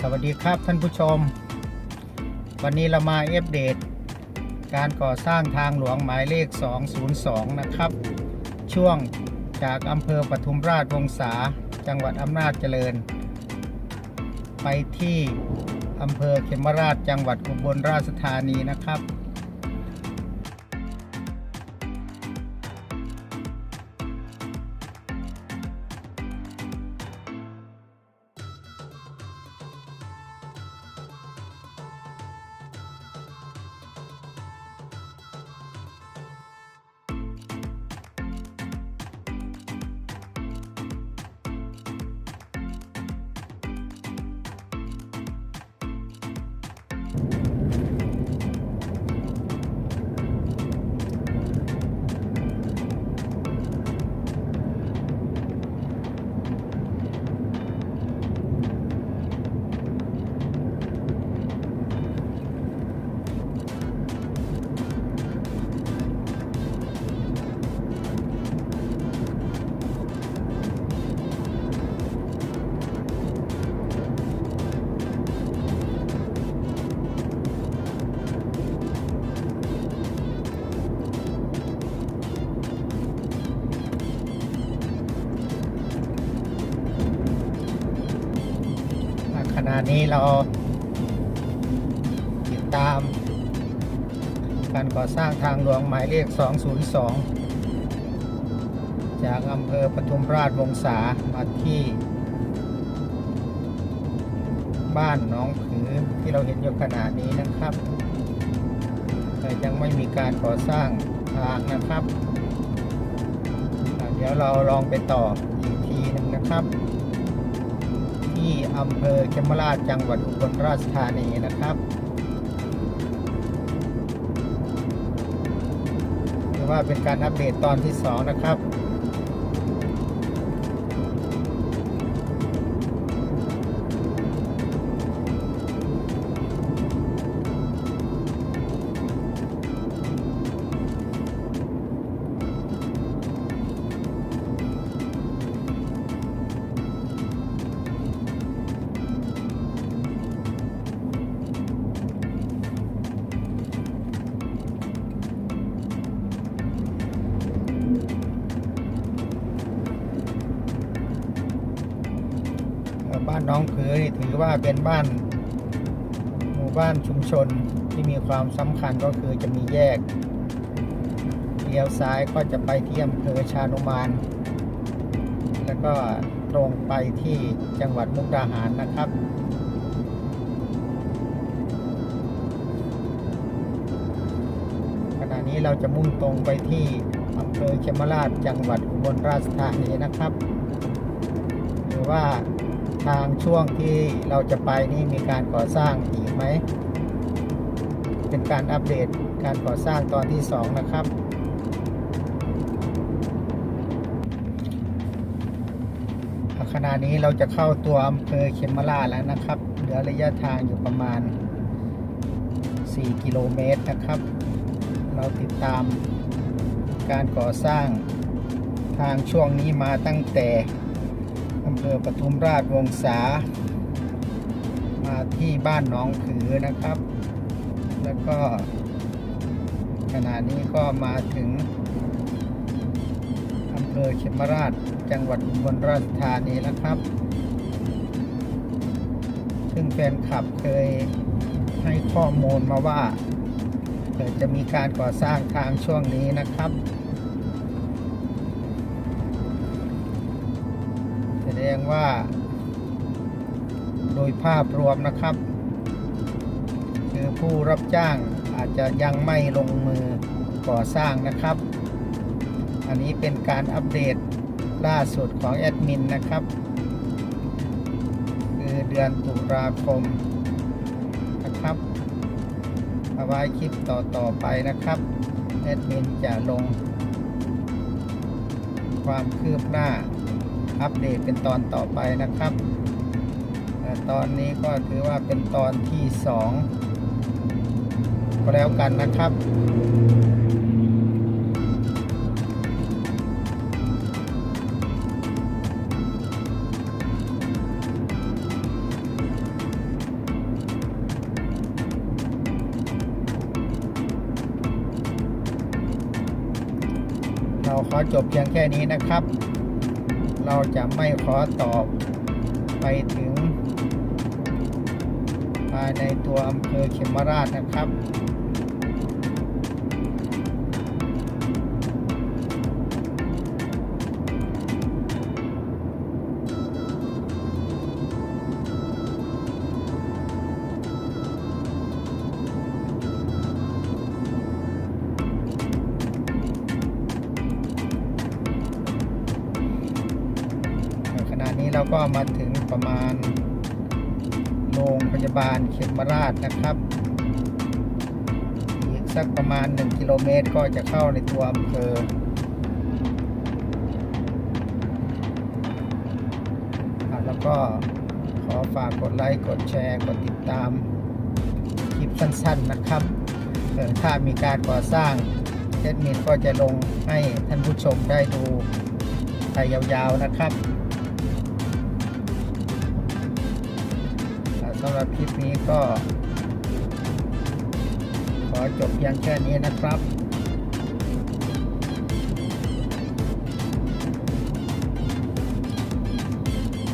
สวัสดีครับท่านผู้ชม วันนี้เรามาอัปเดต การก่อสร้างทางหลวงหมายเลข 202 นะครับ ช่วงจากอำเภอปทุมราชวงศาจังหวัดอำนาจเจริญ ไปที่อำเภอเขมราชจังหวัดอุบลราชธานีนะครับ ขณะนี้เราติดตาม การก่อสร้างทางหลวงหมายเลข 202 จากอำเภอปทุมราชวงศามาที่ บ้านหน้องผือที่เราเห็นอยู่ขณะนี้นะครับ แต่ยังไม่มีการก่อสร้างทางนะครับ เดี๋ยวเราลองไปต่ออีกทีหนึ่งนะครับ ที่อำเภอเขมราชจังหวัดอุบลราชธานีนะครับถือว่าเป็นการอัปเดตตอนที่ 2 นะครับ บ้านน้องเขยถือว่าเป็นบ้านหมู่บ้านชุมชนที่มีความสำคัญก็คือจะมีแยกเลี้ยวซ้ายก็จะไปที่อำเภอชานุมาน แล้วก็ตรงไปที่จังหวัดมุกดาหารนะครับขณะนี้เราจะมุ่งตรงไปที่อำเภอเขมราชจังหวัดอุบลราชธานีนะครับ หรือว่า ทางช่วงที่เราจะไปนี่มีการก่อสร้างอีกไหม เป็นการอัปเดตการก่อสร้างตอนที่ 2 นะครับ ขณะนี้เราจะเข้าตัวอำเภอเขมราแล้วนะครับ เหลือระยะทางอยู่ประมาณ 4 กิโลเมตรนะครับ เราติดตามการก่อสร้างทางช่วงนี้มาตั้งแต่ อำเภอปทุมราชวงศามาที่บ้านหนองขือนะครับ แล้วก็ขณะนี้ก็มาถึงอำเภอเขมราชจังหวัดอุบลราชธานีแล้วครับ ซึ่งแฟนคลับเคยให้ข้อมูลมาว่าเกิดจะมีการก่อสร้างทางช่วงนี้นะครับ ดงว่า โดยภาพรวมนะครับ คือผู้รับจ้างอาจจะยังไม่ลงมือก่อสร้างนะครับ อันนี้เป็นการอัปเดตล่าสุดของแอดมินนะครับ คือเดือนตุลาคมนะครับเอาไว้คลิปต่อต่อไปนะครับแอดมินจะลงความคืบหน้า อัปเดตเป็นตอนต่อไปนะครับตอนนี้ก็ถือว่าเป็นตอนที่สองก็แล้วกันนะครับเราขอจบเพียงแค่นี้นะครับ เราจะไม่ขอตอบไปถึงภายในตัวอำเภอเขมราชนะครับ เราก็มาถึงประมาณโรงพยาบาลเขมราชนะครับ อีกสักประมาณ 1 กิโลเมตรก็จะเข้าในตัวอำเภอแล้วก็ขอฝากกดไลค์ กดแชร์ กดติดตามคลิปสั้นๆนะครับเออถ้ามีการก่อสร้างเทคนิคก็จะลงให้ท่านผู้ชมได้ดูไปยาวๆนะครับ สำหรับคลิปนี้ก็ ขอจบเพียงแค่นี้นะครับ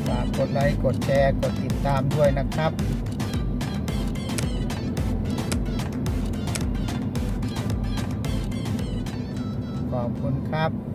ฝากกดไลค์กดแชร์กดติดตามด้วยนะครับขอบคุณครับ